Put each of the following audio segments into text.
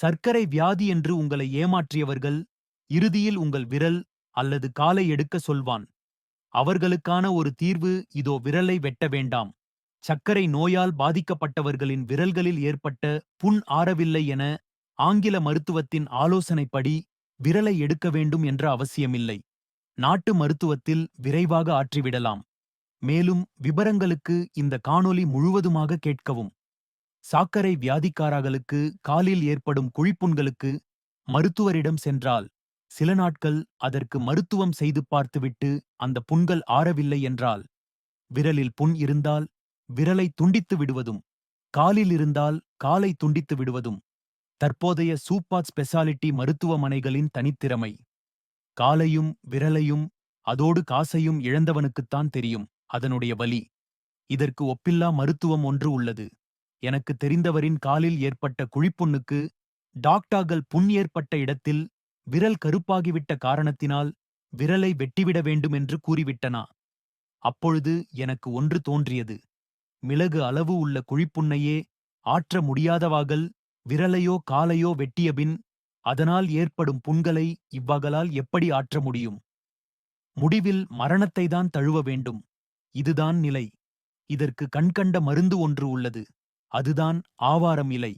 சர்க்கரை வியாதி என்று உங்களை ஏமாற்றியவர்கள் இறுதியில் உங்கள் விரல் அல்லது காலை எடுக்க சொல்வான். அவர்களுக்கான ஒரு தீர்வு இதோ விரலை வெட்ட வேண்டாம். சர்க்கரை நோயால் பாதிக்கப்பட்டவர்களின் விரல்களில் ஏற்பட்ட புண் ஆறவில்லை என ஆங்கில மருத்துவத்தின் ஆலோசனைப்படி விரலை எடுக்க வேண்டும் என்ற அவசியமில்லை. நாட்டு மருத்துவத்தில் விரைவாக ஆற்றிவிடலாம். மேலும் விபரங்களுக்கு இந்த காணொலி முழுவதுமாக கேட்கவும். சாக்கரை வியாதிக்காரர்களுக்கு காலில் ஏற்படும் குழிப்புண்களுக்கு மருத்துவரிடம் சென்றால் சில நாட்கள் அதற்கு மருத்துவம் செய்து பார்த்துவிட்டு அந்த புண்கள் ஆறவில்லை என்றால் விரலில் புண் இருந்தால் விரலை துண்டித்து விடுவதும் காலில் இருந்தால் காலை துண்டித்து விடுவதும் தற்போதைய சூப்பாத் ஸ்பெஷாலிட்டி மருத்துவமனைகளின் தனித்திறமை. காலையும் விரலையும் அதோடு காசையும் இழந்தவனுக்குத்தான் தெரியும் அதனுடைய வலி. இதற்கு ஒப்பில்லா மருத்துவம் ஒன்று உள்ளது. எனக்கு தெரிந்தவரின் காலில் ஏற்பட்ட குழிப்புண்ணுக்கு டாக்டார்கள் புண் ஏற்பட்ட இடத்தில் விரல் கருப்பாகிவிட்ட காரணத்தினால் விரலை வெட்டிவிட வேண்டும் என்று கூறிவிட்டனா? அப்பொழுது எனக்கு ஒன்று தோன்றியது. மிளகு அளவு உள்ள குழிப்புண்ணையே ஆற்ற முடியாதவாகள் விரலையோ காலையோ வெட்டியபின் அதனால் ஏற்படும் புண்களை இவ்வகலால் எப்படி ஆற்ற முடியும்? முடிவில் மரணத்தை தான் தழுவ வேண்டும். இதுதான் நிலை. இதற்கு கண்கண்ட மருந்து ஒன்று உள்ளது. அதுதான் ஆவாரம் இலை.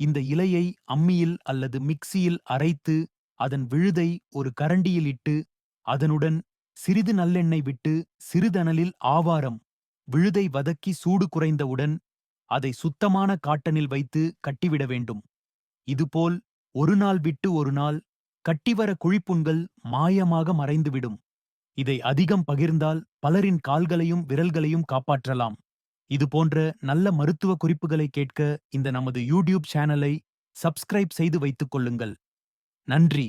இந்த இலையை அம்மியில் அல்லது மிக்சியில் அரைத்து அதன் விழுதை ஒரு கரண்டியில் இட்டு அதனுடன் சிறிது நல்லெண்ணெய் விட்டு சிறிதனலில் ஆவாரம் விழுதை வதக்கி சூடு குறைந்தவுடன் அதை சுத்தமான காட்டனில் வைத்து கட்டிவிட வேண்டும். இதுபோல் ஒரு நாள் விட்டு ஒரு நாள் கட்டிவர குழிப்புண்கள் மாயமாக மறைந்துவிடும். இதை அதிகம் பகிர்ந்தால் பலரின் கால்களையும் விரல்களையும் காப்பாற்றலாம். இது போன்ற நல்ல மருத்துவ குறிப்புகளை கேட்க இந்த நமது யூடியூப் சேனலை சப்ஸ்கிரைப் செய்து வைத்துக் கொள்ளுங்கள். நன்றி.